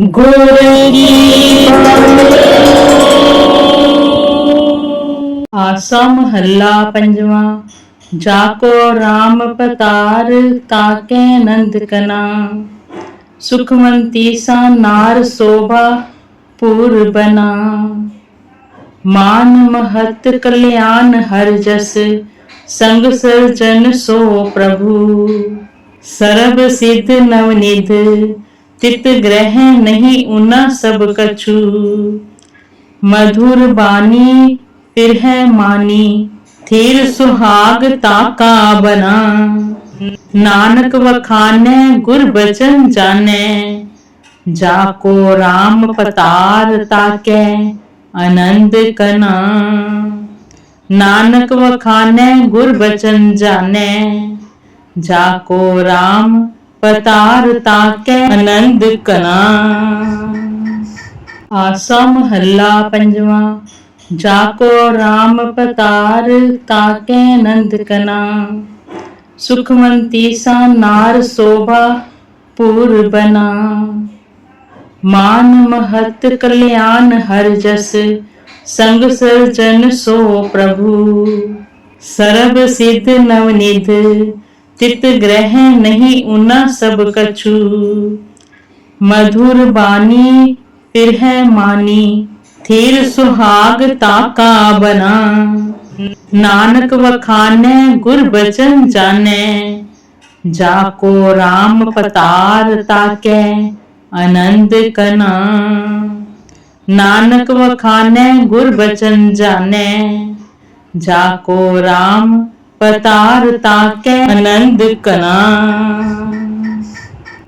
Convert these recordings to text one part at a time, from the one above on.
ਗੁਰ ਆਸਾ ਮਹੱਲਾ ਪੰਜਵਾ ਜਾ ਕੋ ਰਾਮ ਪਤਾਰ ਤਾਕੇ ਨੰਦ ਕਨਾ। ਸੁਖਮੰਤੀ ਸਾ ਨਾਰ ਸੋਭਾ ਪੂਰ ਬਨਾ। ਮਾਨ ਮਹਤ ਕਲਿਆਣ ਹਰ ਜਸ, ਸੰਗ ਸਰਜਨ ਸੋ ਪ੍ਰਭੂ। ਸਰਬ ਸਿਧ ਨਵ ਨਿਧ ਤਿਤ ਗ੍ਰਹਿ ਨਹੀਂ ਉਨਾ ਸਭ ਕਛੂ। ਮਧੁਰ ਬਾਣੀ ਫਿਰ ਹੈ ਮਾਨੀ, ਥੀਰ ਸੁਹਾਗ ਤਾਕਾ ਬਨਾ। ਨਾਨਕ ਵਖਾਨੈ, ਗੁਰ ਬਚਨ ਜਾਣੈ। ਜਾ ਕੋ RAM ਪਤਾਰ ਤਾਕੈ, ਆਨੰਦ ਕਨਾ। ਨਾਨਕ ਵਖਾਨੈ, ਗੁਰ ਬਚਨ ਜਾ ਕੋ RAM ਪਤਾਰ ਤਾਕੈ ਆਨੰਦ ਕਨਾ ਆਸਾ ਮਹੱਲਾ ਪੰਜਵਾ ਜਾ ਕੋ RAM ਪਤਾਰ ਤਾਕੈ ਆਨੰਦ ਕਨਾ ਸੁਖਮੰਤੀ ਸਾ ਨਾਰ ਸੋਭਾ ਪੂਰ ਬਨਾ। ਮਾਨ ਮਹਤ ਕਲਿਆਣ ਹਰ ਜਸ, ਸੰਗ ਸਰਜਨ ਸੋ ਪ੍ਰਭੂ। ਸਰਬ ਸਿਧ ਨਵ ਨਿਧ ਤਿਤ ਗ੍ਰਹਿ ਨਹੀਂ ਉਨਾ ਸਭ ਕਛੂ। ਮਧੁਰ ਬਾਣੀ ਫਿਰ ਹੈ ਮਾਨੀ, ਥੀਰ ਸੁਹਾਗ ਤਾਕਾ ਬਨਾ। ਨਾਨਕ ਵਖਾਨੈ, ਗੁਰ ਬਚਨ ਜਾਣੈ। ਜਾ ਕੋ RAM ਪਤਾਰ ਤਾਕੈ ਆਨੰਦ ਕਨਾ। ਨਾਨਕ ਵਖਾਨੈ, ਗੁਰ ਬਚਨ ਜਾਣੈ। ਜਾ ਕੋ RAM ਪਤਾਰ ਤਾਕੈ ਆਨੰਦ ਕਨਾ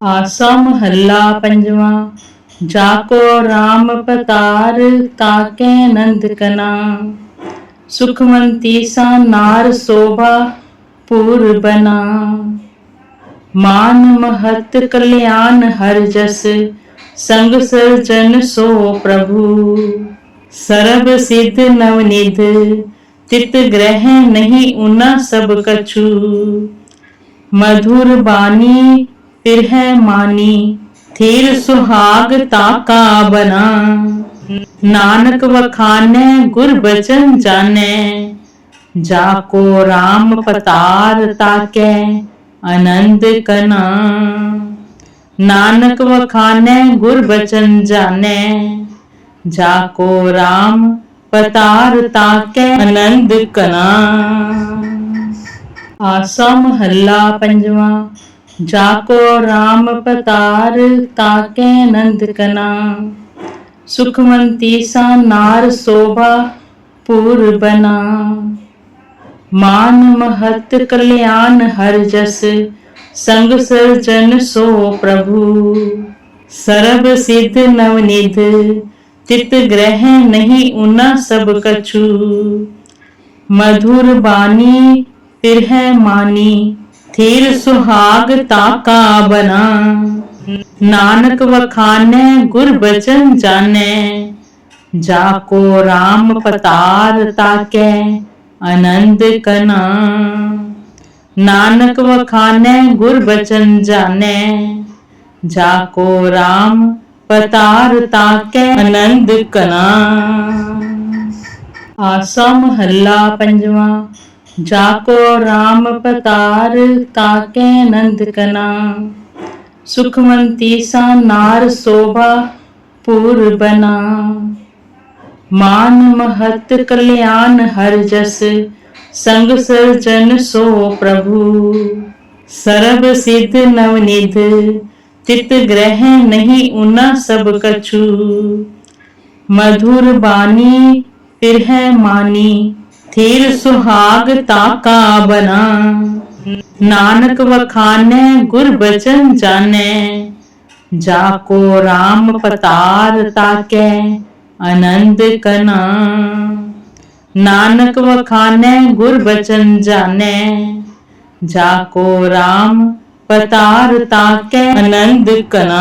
ਆਸਾ ਮਹੱਲਾ ਪੰਜਵਾ, ਜਾ ਕੋ RAM ਪਤਾਰ ਤਾਕੈ ਆਨੰਦ ਕਨਾ ਸੁਖਮੰਤੀ ਸਾ ਨਾਰ ਸੋਭਾ ਪੂਰ ਬਨਾ। ਮਾਨ ਮਹਤ ਕਲਿਆਣ ਹਰ ਜਸ, ਸੰਗ ਸਰਜਨ ਸੋ ਪ੍ਰਭੂ। ਸਰਬ ਸਿਧ ਨਵ ਨਿਧ ਤਿਤ ਗ੍ਰਹਿ ਨਹੀਂ ਉਨਾ ਸਭ ਕਛੂ। ਮਧੁਰ ਬਾਣੀ ਫਿਰ ਹੈ ਥੀਰ ਸੁਹਾਗ ਤਾਕਾ ਬਨਾ। ਨਾਨਕ ਵਖਾਨੈ, ਗੁਰ ਬਚਨ ਜਾਣੈ। ਜਾ ਕੋ RAM ਪਤਾਰ ਤਾਕੈ ਆਨੰਦ ਕਨਾ। ਨਾਨਕ ਵਖਾਨੈ, ਗੁਰ ਬਚਨ ਜਾਣੈ। ਜਾ ਕੋ RAM ਪਤਾਰ ਤਾਕੈ ਆਨੰਦ ਕਨਾ। ਆਸਾ ਮਹੱਲਾ ਪੰਜਵਾ, ਜਾ ਕੋ RAM ਪਤਾਰ ਤਾਕੈ ਆਨੰਦ ਕਨਾ। ਸੁਖਮੰਤੀ ਸਾ ਨਾਰ ਸੋਭਾ ਪੂਰ ਬਨਾ। ਮਾਨ ਮਹਤ ਕਲਿਆਣ ਹਰ ਜਸ, ਸੰਗ ਸਰਜਨ ਸੋ ਪ੍ਰਭੂ। ਸਰਬ ਸਿਧ ਨਵ ਨਿਧ ਤਿਤ ਗ੍ਰਹਿ ਨਹੀਂ ਉਨਾ ਸਭ ਕਛੂ। ਮਧੁਰ ਬਾਣੀ ਫਿਰ ਥੀਰ ਸੁਹਾਗ ਤਾਕਾ ਬਨਾ। ਨਾਨਕ ਵਖਾਨੈ, ਗੁਰ ਬਚਨ ਜਾਣੈ। ਜਾ ਕੋ RAM ਪਤਾਰ ਤਾਕੈ ਆਨੰਦ ਕਨਾ। ਨਾਨਕ ਵਖਾਨੈ, ਗੁਰ ਬਚਨ ਜਾਣੈ। ਜਾ ਕੋ RAM ਪਤਾਰ ਤਾਕੈ ਆਨੰਦ ਕਨਾ। ਆਸਾ ਮਹੱਲਾ ਪੰਜਵਾ, ਜਾ ਕੋ RAM ਪਤਾਰ ਤਾਕੈ ਆਨੰਦ ਕਨਾ। ਸੁਖਮੰਤੀ ਸਾ ਨਾਰ ਸੋਭਾ ਪੂਰ ਬਨਾ। ਮਾਨ ਮਹਤ ਕਲਿਆਣ ਹਰ ਜਸ, ਸੰਗ ਸਰਜਨ ਸੋ ਪ੍ਰਭੂ। ਸਰਬ ਸਿਧ ਨਵ ਨਿਧ ਤਿਤ ਗ੍ਰਹਿ ਨਹੀਂ ਉਨਾ ਸਭ ਕਛੂ। ਮਧੁਰ ਬਾਣੀ ਫਿਰ ਹੈ ਮਾਨੀ, ਥੀਰ ਸੁਹਾਗ ਤਾਕਾ ਬਨਾ। ਨਾਨਕ ਵਖਾਨੈ, ਗੁਰ ਬਚਨ ਜਾਣੈ। ਜਾ ਕੋ RAM ਪਤਾਰ ਤਾਕੈ, ਆਨੰਦ ਕਨਾ। ਨਾਨਕ ਵਖਾਨੈ, ਗੁਰ ਬਚਨ ਜਾਣੈ। ਜਾ ਕੋ ਪਤਾਰ ਤਾਕੈ ਆਨੰਦ ਕਨਾ।